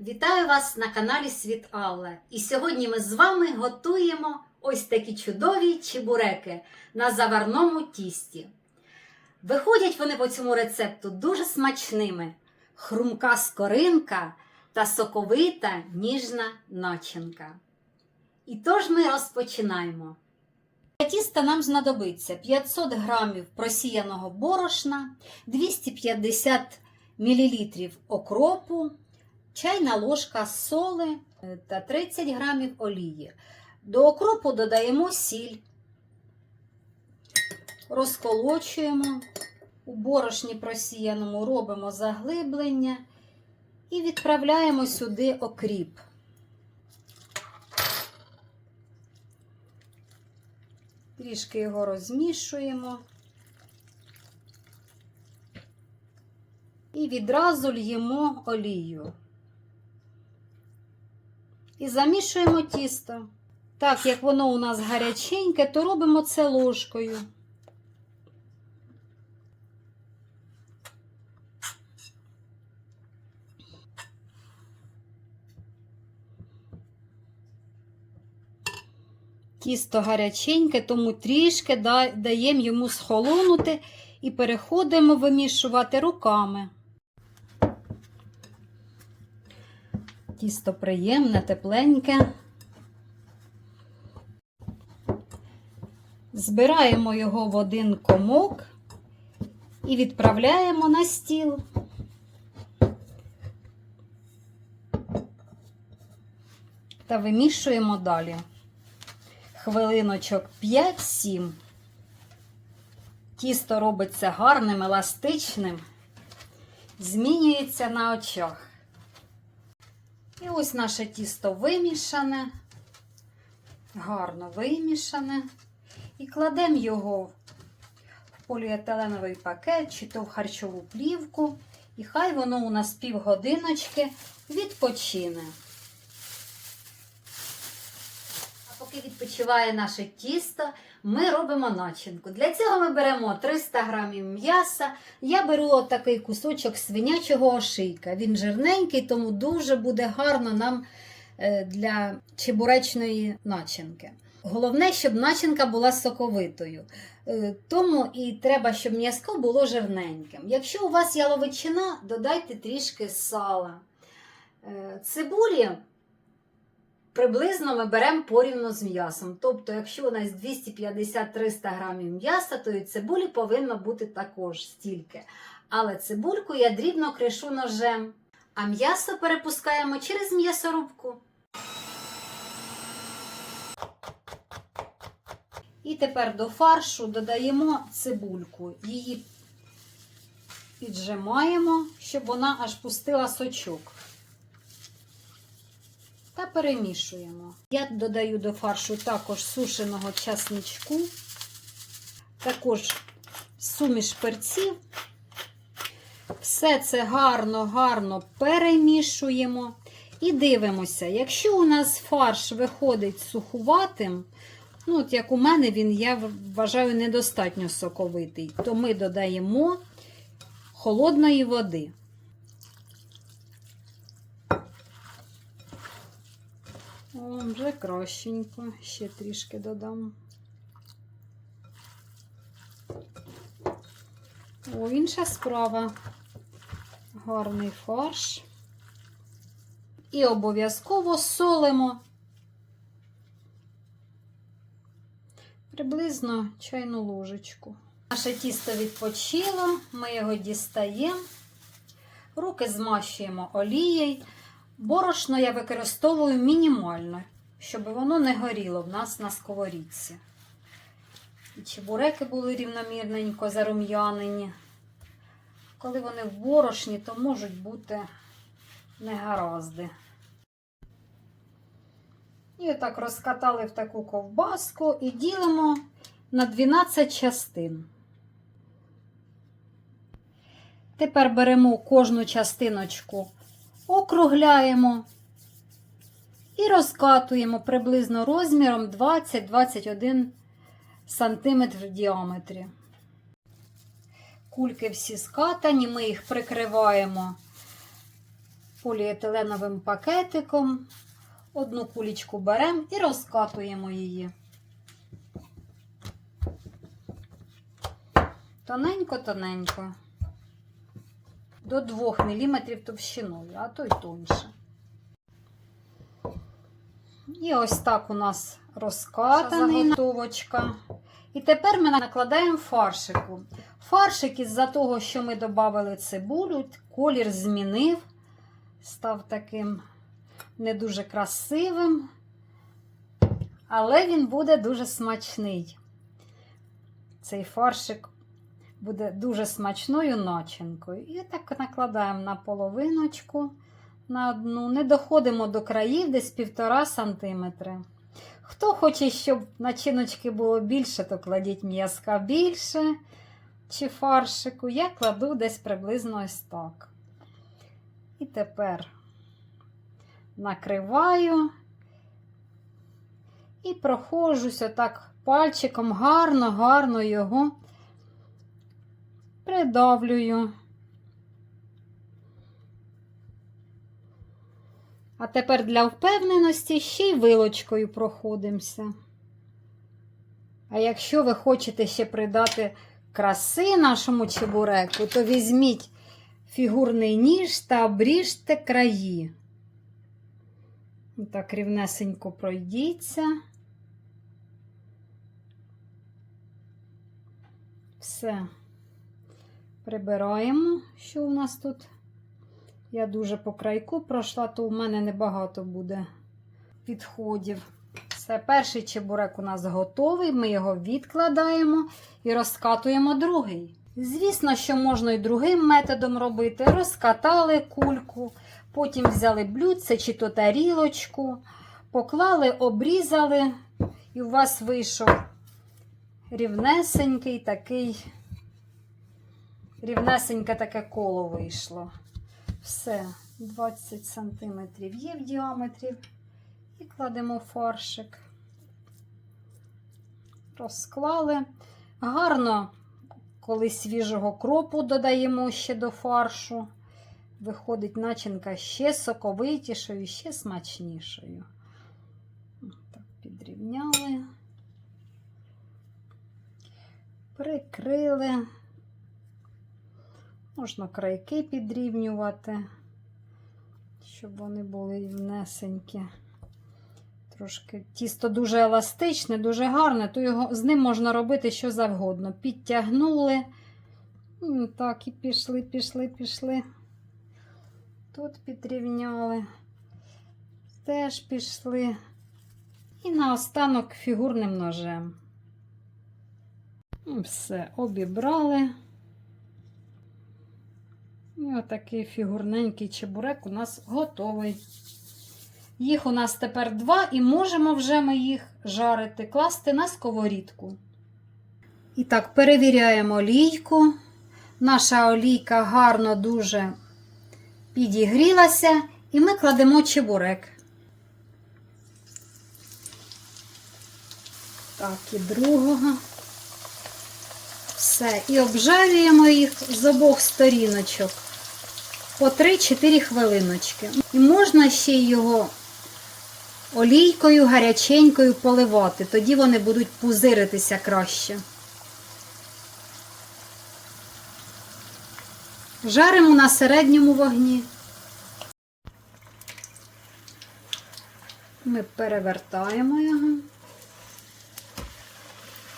Вітаю вас на каналі Світ Алла. І сьогодні ми з вами готуємо ось такі чудові чебуреки на заварному тісті. Виходять вони по цьому рецепту дуже смачними: хрумка скоринка та соковита ніжна начинка. І тож ми розпочинаємо. Для тіста нам знадобиться 500 г просіяного борошна, 250 мл окропу, чайна ложка соли е, та 30 грамів олії. До окропу додаємо сіль, розколочуємо, у борошні просіяному робимо заглиблення і відправляємо сюди окріп. Трішки його розмішуємо. І відразу льємо олію. І замішуємо тісто. Так як воно у нас гаряченьке, то робимо це ложкою. Тісто гаряченьке, тому трішки даємо йому схолонути і переходимо вимішувати руками. Тісто приємне, тепленьке. Збираємо його в один комок і відправляємо на стіл. Та вимішуємо далі. Хвилиночок 5-7. Тісто робиться гарним, еластичним, змінюється на очах. І ось наше тісто вимішане, гарно вимішане. І кладемо його в поліетиленовий пакет чи то в харчову плівку. І хай воно у нас півгодиночки відпочине. А відпочиває наше тісто, ми робимо начинку. Для цього ми беремо 300 грамів м'яса. Я беру отакий кусочок свинячого ошийка. Він жирненький, тому дуже буде гарно нам е, для чебуречної начинки. Головне, щоб начинка була соковитою. Е, Тому і треба, щоб м'язко було жирненьким. Якщо у вас яловичина, додайте трішки сала. Е, Цибулі приблизно ми беремо порівну з м'ясом. Тобто, якщо у нас 250-300 грамів м'яса, то і цибулі повинно бути також стільки. Але цибульку я дрібно кришу ножем, а м'ясо перепускаємо через м'ясорубку. І тепер до фаршу додаємо цибульку. Її піджимаємо, щоб вона аж пустила сочок. Та перемішуємо. Я додаю до фаршу також сушеного часничку, також суміш перців. Все це гарно-гарно перемішуємо і дивимося, якщо у нас фарш виходить сухуватим, ну, от як у мене він, я вважаю, недостатньо соковитий, то ми додаємо холодної води. О, вже кращенько, ще трішки додам. О, інша справа. Гарний фарш. І обов'язково солимо приблизно чайну ложечку. Наше тісто відпочило, ми його дістаємо, руки змащуємо олією. Борошно я використовую мінімально, щоб воно не горіло в нас на сковорідці. І чебуреки були рівномірненько зарум'янені. Коли вони в борошні, то можуть бути негаразди. І отак розкатали в таку ковбаску і ділимо на 12 частин. Тепер беремо кожну частиночку, округляємо і розкатуємо приблизно розміром 20-21 см в діаметрі. Кульки всі скатані, ми їх прикриваємо поліетиленовим пакетиком. Одну кулічку беремо і розкатуємо її. Тоненько-тоненько. До 2 мм товщиною, а то й тоньше. І ось так у нас розкатана заготовочка. І тепер ми накладаємо фаршику. Фаршик із-за того, що ми додали цибулю, колір змінив, став таким не дуже красивим, але він буде дуже смачний. Цей фаршик буде дуже смачною начинкою. І так накладаємо на половиночку, на одну. Не доходимо до країв десь півтора сантиметри. Хто хоче, щоб начиночки було більше, то кладіть м'язка більше чи фаршику. Я кладу десь приблизно ось так. І тепер накриваю і проходжусь отак пальчиком гарно-гарно його придавлюю. А тепер для впевненості ще й вилочкою проходимося. А якщо ви хочете ще придати краси нашому чебуреку, то візьміть фігурний ніж та обріжте краї. Так рівнесенько пройдіться. Все. Прибираємо, що у нас тут. Я дуже по крайку пройшла, то у мене небагато буде підходів. Все, перший чебурек у нас готовий, ми його відкладаємо і розкатуємо другий. Звісно, що можна і другим методом робити. Розкатали кульку, потім взяли блюдце чи то тарілочку, поклали, обрізали, і у вас вийшов рівнесенький такий, рівнесеньке таке коло вийшло. Все, 20 см є в діаметрі. І кладемо фаршик. Розклали. Гарно, коли свіжого кропу додаємо ще до фаршу. Виходить начинка ще соковитішою, ще смачнішою. Так, підрівняли, прикрили. Можна крайки підрівнювати, щоб вони були рівнесенькі. Трошки тісто дуже еластичне, дуже гарне, то його, з ним можна робити що завгодно. Підтягнули. Так, і пішли, пішли, пішли. Тут підрівняли, теж пішли. І наостанок фігурним ножем. Все, обібрали. І отакий фігурненький чебурек у нас готовий. Їх у нас тепер два, і можемо вже ми їх жарити, класти на сковорідку. І так, перевіряємо олійку. Наша олійка гарно дуже підігрілася, і ми кладемо чебурек. Так, і другого. Все. І обжарюємо їх з обох сторіночок по 3-4 хвилиночки. І можна ще його олійкою гаряченькою поливати, тоді вони будуть пузиритися краще. Жаримо на середньому вогні. Ми перевертаємо його.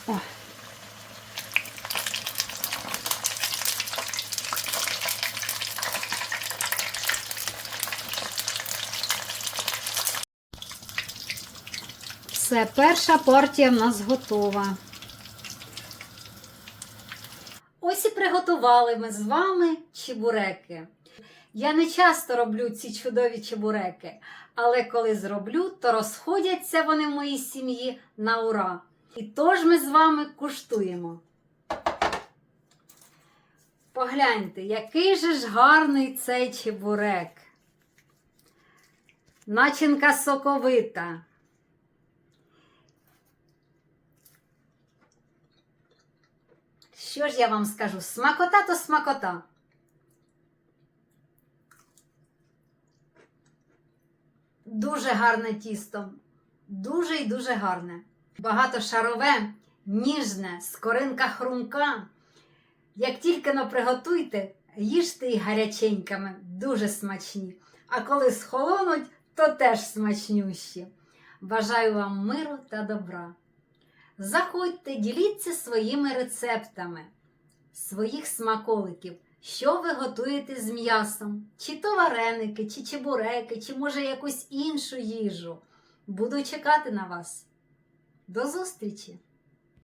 О. Все, перша партія в нас готова. Ось і приготували ми з вами чебуреки. Я не часто роблю ці чудові чебуреки, але коли зроблю, то розходяться вони в моїй сім'ї на ура. І тож ми з вами куштуємо. Погляньте, який же ж гарний цей чебурек. Начинка соковита. Що ж я вам скажу? Смакота то смакота. Дуже гарне тісто. Дуже і дуже гарне. Багатошарове, ніжне, скоринка хрумка. Як тільки но приготуйте, їжте і гаряченькими, дуже смачні. А коли схолонуть, то теж смачнющі. Бажаю вам миру та добра. Заходьте, діліться своїми рецептами своїх смаколиків, що ви готуєте з м'ясом, чи то вареники, чи чебуреки, чи може якусь іншу їжу. Буду чекати на вас. До зустрічі!